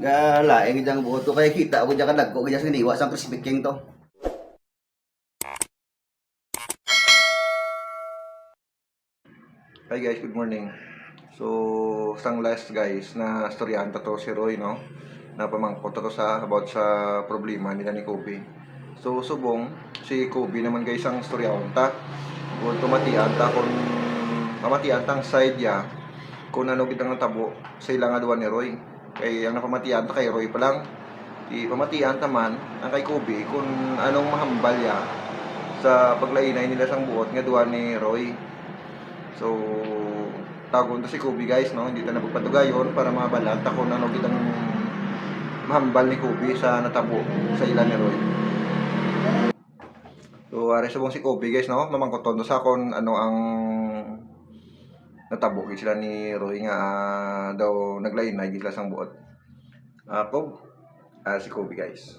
Nga laing diyang buot ko kaya kita ko diyan kadagko kaya sa niwa sa crispy king to. Hi guys, good morning. So, sang last guys na storyahan to si Roy, no? Na pamangkot to sa about sa problema nila ni Kobe. So, subong si Kobe naman guys ang storyahan ta. Kung tumatian ta kung mamatian tang side ya kung ano kitang natabo sa ilang aduan ni Roy. Kay ang napamatian ta kay Roy pa lang. Di pamatian ta man ang kay Kobe kung anong mahambal ya sa paglainay nila sang buot nga duwan ni Roy. So, tagon to si Kobe guys, no? Hindi ta napagpatugayon para mabalat ako na ano kitang mahambal ni Kobe sa natabo sa ilan ni Roy. So, ari subong si Kobe guys, no? Mamangkoton to sa kon ano ang natabo gid sila ni Roy nga ah, daw naglain na gid sila sang buot. Ako, ah, si Kobe guys.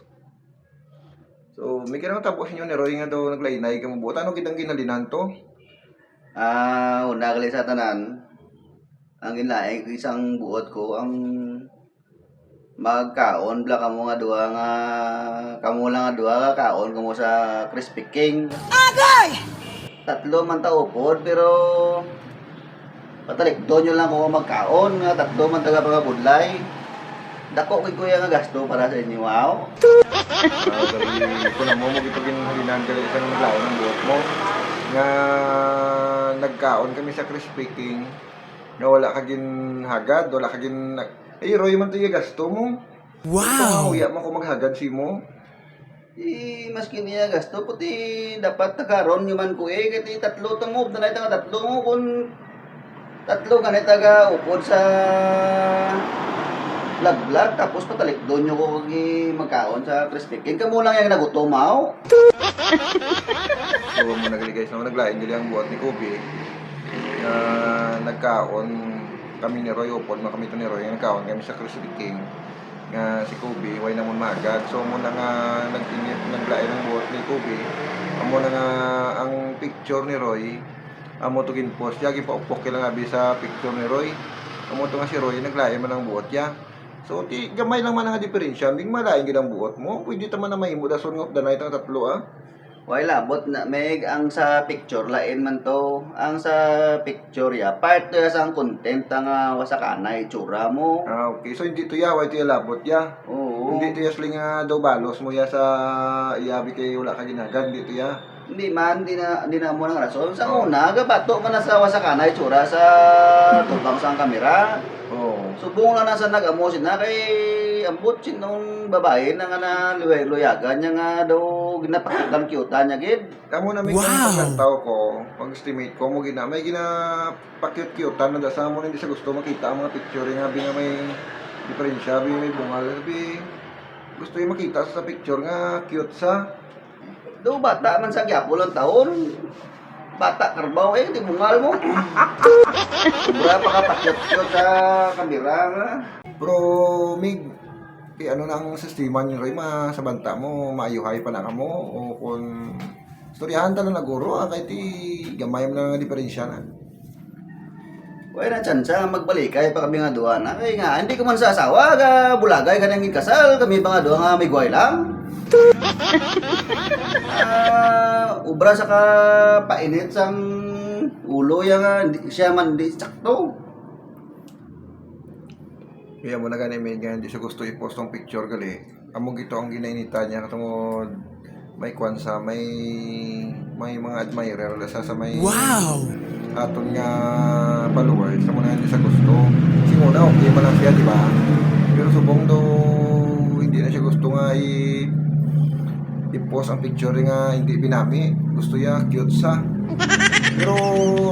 So, may kinang tabo sa inyo ni Roy nga daw naglain na kamo buot. Ano kitang ginalinan to? Ah, una kali sa tanan. Ang inlaing ko isang buot ko ang magkaon bla kamo nga duha nga kamo lang nga duha kaon kamo sa crispy king. Agay! Tatlo man ta upod pero patalik nyo lang ko magkaon nga tatlo man taga mga budlay. Dako kay kuya nga gasto para sa inyo, wow. Ah, gali ko na mo mo gito ginhalinan gali sa naglaon ng buhok mo nga nagkaon kami sa Crispy King nga wala ka gin hagad wala ka gin ay Roy man tayo gasto mo wow uya mo ko maghagad si mo Eh, maski niya gasto, puti dapat nakaroon nyo man ko eh, kati tatlo to mo, na nga tatlo mo, kung tatlo na taga upod sa laglag, tapos patalik doon nyo ko magkaon sa crispy king. Kamu lang yung nagutumaw. so mo nagali guys. No naglain gali ang buhat ni Kobe. Nga nagkaon kami ni Roy upod kami to ni Roy. Nagkaon kami sa Crispy King. Nga si Kobe way na mo magad so mo na nga nagtingit naglain ang buhat ni Kobe. Amo na nga ang picture ni Roy amo to gin post yagi pa upok kailang abi sa picture ni Roy amo to nga si Roy naglain man ang buhat ya so ti gamay lang man nga diferensya ding malain gid ang buhat mo pwede ta man na mahimo da son of the night ang tatlo ah Why labot na meg ang sa picture lain man to. Ang sa picture ya, part to ya sa content nga wasakanay tsura mo. Ah, okay. So, hindi to ya, why to ya labot ya? Oo. Hindi to ya sling nga daw balos mo ya sa iyabi kay wala ka ginagad, hindi to ya. Hindi man, hindi na, hindi na mo ng rason. Sa una, gabato man na sa wasakanay tsura sa tubang sa kamera. Oo. Subong lang na sa nag-amo sina kay ambot sinong babae na nga na luya- luyagan niya nga daw ginapakitan cute niya gid. Kamo na may wow. tao ko, pag-estimate ko mo gina, may gina-cute-cute na dasa mo na hindi sa gusto makita ang mga picture nga nga may diferensya, bi may bungal, bi gusto yung makita sa picture nga cute sa Do bata man sa gyapo lang taon. Bata karbaw eh, di bungal mo. Sobra pa ka pakyot-kyot sa kamera nga. Pero mig eh, ano na ang sistema ni Roy ma sa banta mo maayuhay pa na kamo o kung storyahan ta na naguro ah kahit ti gamay mo na nga diferensya na. Wala na tsansa magbalikay pa kami nga duha na. Kaya nga, hindi ko man sa asawa, ga bulagay ka nang kasal, kami pa nga duha nga may guway lang. Ah, ubra sa ka painit sang ulo ya nga, hindi- siya man di sakto. Kaya mo na gani may nga hindi siya gusto i-post ang picture gali. Among gito ang ginainita niya katungod may kwansa, may may mga admirer sa sa may Wow! aton nga followers sa mga hindi sa gusto. Kasi muna okay man lang siya, di ba? Pero subong daw hindi na siya gusto nga i i-post ang picture nga hindi binami. Gusto niya cute sa. Pero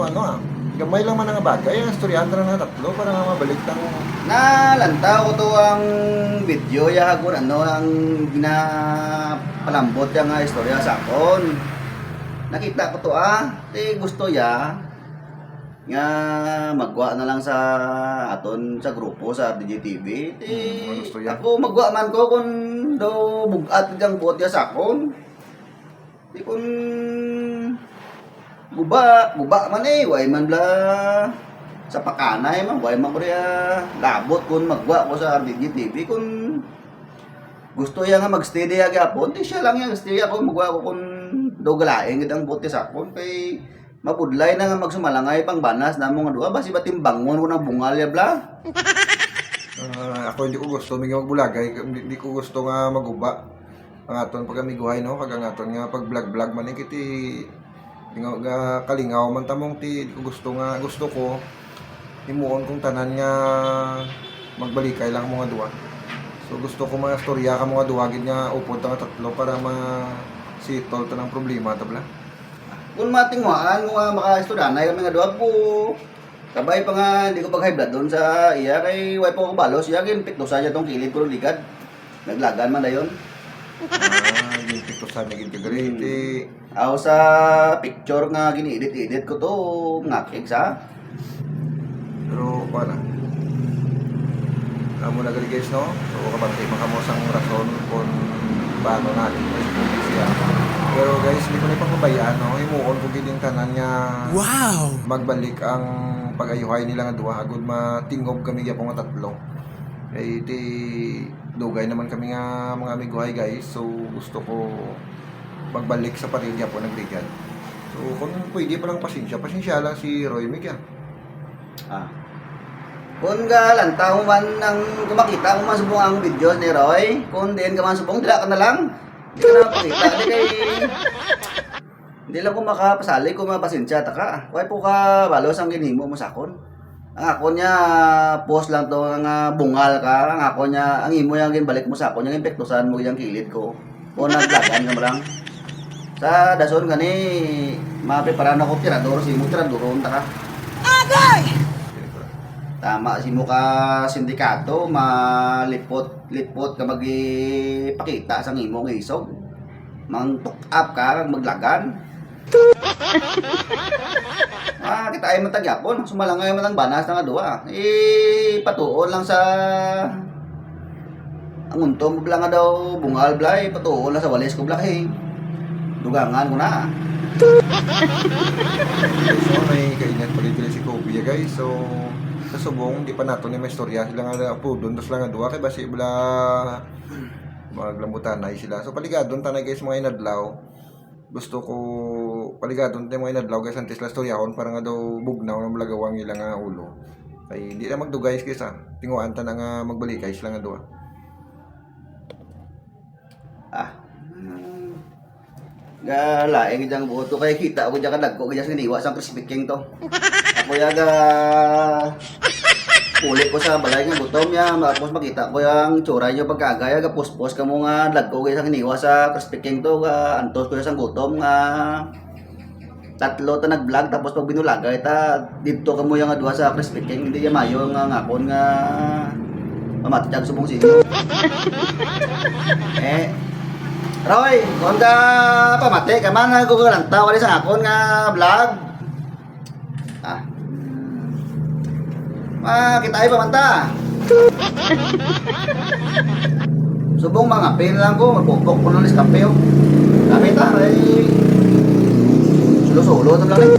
ano ah, gamay lang man nga bagay. Ang storyahan na nga tatlo para nga mabalik tang Nalantaw ko to ang video ya hagon ano ang ginapalambot ya nga istorya sa akon. Nakita ko to ah, ti gusto ya nga magwa na lang sa aton sa grupo sa DJTV. Ti Hmm, ano gusto ya? ako magwa man ko kung do bugat jang buot ya sa akon. Ti kun guba, guba man eh, way man bla sa pakanay man way man ko riya labot kun magwa ko sa TV kun gusto ya nga magstay diya gyapon di siya lang yang stay ako magwa ko kun dogalaing gid ang bote sakon kay mapudlay na nga magsumalangay pang banas namo nga duha basi batimbangon ko na bungal ya bla Ah, ako hindi ko gusto may magbulagay, hindi, hindi ko gusto nga maguba. Ang aton pag kami guhay no, kag ang aton nga pag vlog vlog man kiti nga, nga kalingaw man tamong ti ko gusto nga gusto ko himuon kong tanan nga magbalikay lang mga duwa. So gusto ko mga storya ka mga duwa gid nga upod nga tatlo para ma sitol to ng problema tabla. Kun matingwaan ko nga makaestudanay kami nga duha po Kabay pa nga, hindi ko pag high blood doon sa iya kay po ko balos. Iya kin pikto sa tong kilid pero ligad. Naglagan man dayon. Ah, yung pito sa naging kagari. Ti Aw sa picture nga gini-edit-edit ko to ngakig sa. Pero, para. Alam mo na gali guys, no? So, kabantay makamusang rason kung paano natin siya. Pero guys, hindi ko na ipangbabayaan, no? Himuon ko giling tanan nga Wow! magbalik ang pag-ayuhay nila nga duha. Agud matingob kami gyapon nga tatlo. Kay ti dugay naman kami nga mga amiguhay guys. So, gusto ko magbalik sa parilya po nagligad. So, kung pwede pa lang pasensya, pasensya lang si Roy Miguel. Ah. Kung ga lantaw man nang kumakita kung masubong ang videos ni Roy, kung diin ka man subong, dila ka na lang. Hindi ka na makita. Hindi kay... Hindi lang ko makapasali kung mapasensya ta ka. Po ka balos ang ginhimo mo sa akon. Ang ako niya, post lang to nga bungal ka. Ang ako niya, ang imo yung ginbalik mo sa akon, yung impektusan mo yung kilid ko. O naglagan ka mo lang. Sa dason gani, mapreparan ako tirador, si mo tiradoron ta ka. Tama si mo ka sindikato, malipot lipot ka magipakita sa imong isog. Mang tuk up ka, maglagan. ah, kita ay matagyapon, sumalangay man ang banas nga duwa. Eh patuon lang sa ang unto mo bla nga daw bungal blay, patuon lang sa walis ko blay. Dugangan ko na. So, may kainan pa rin si Kobe guys. So, sa subong, di pa nato ni may. Sila nga po doon, tapos lang duwa. Kaya basi bala maglambutan na sila. So, paligadon tanay guys mga inadlaw. Gusto ko paligadon tayo mga inadlaw guys. Antes la storyahon para nga daw bugnaw ng malagawang ilang nga ulo. Kay di na magdugay guys ha. Tinguan ta na nga magbalikay sila nga duwa. Ah. Galaing diyang buto. Kay kita ako diyan kadagko kaya siniwa sang crispy king to. Ako ya ga Kulit ko sa balay nga gutom ya, tapos makita ko yung tsura nyo pagkagaya, ga puspos ka mo nga dagko kaya sa kiniwa sa king to, ga antos ko sa gutom nga. Tatlo ta nag-vlog tapos pag binulagay ta dito ka mo yung adwa sa king. Hindi ya mayo nga ngakon nga mamati sa subong sinyo. eh Roy, kung ka pamati, ka man nagugulang tao wali sa akon nga vlog. Ah. Ma, kita ay pamanta. Subong mga pin lang ko, magpupok ko ng liskapeo. Kami ta, ay sulo-sulo ito lang eh.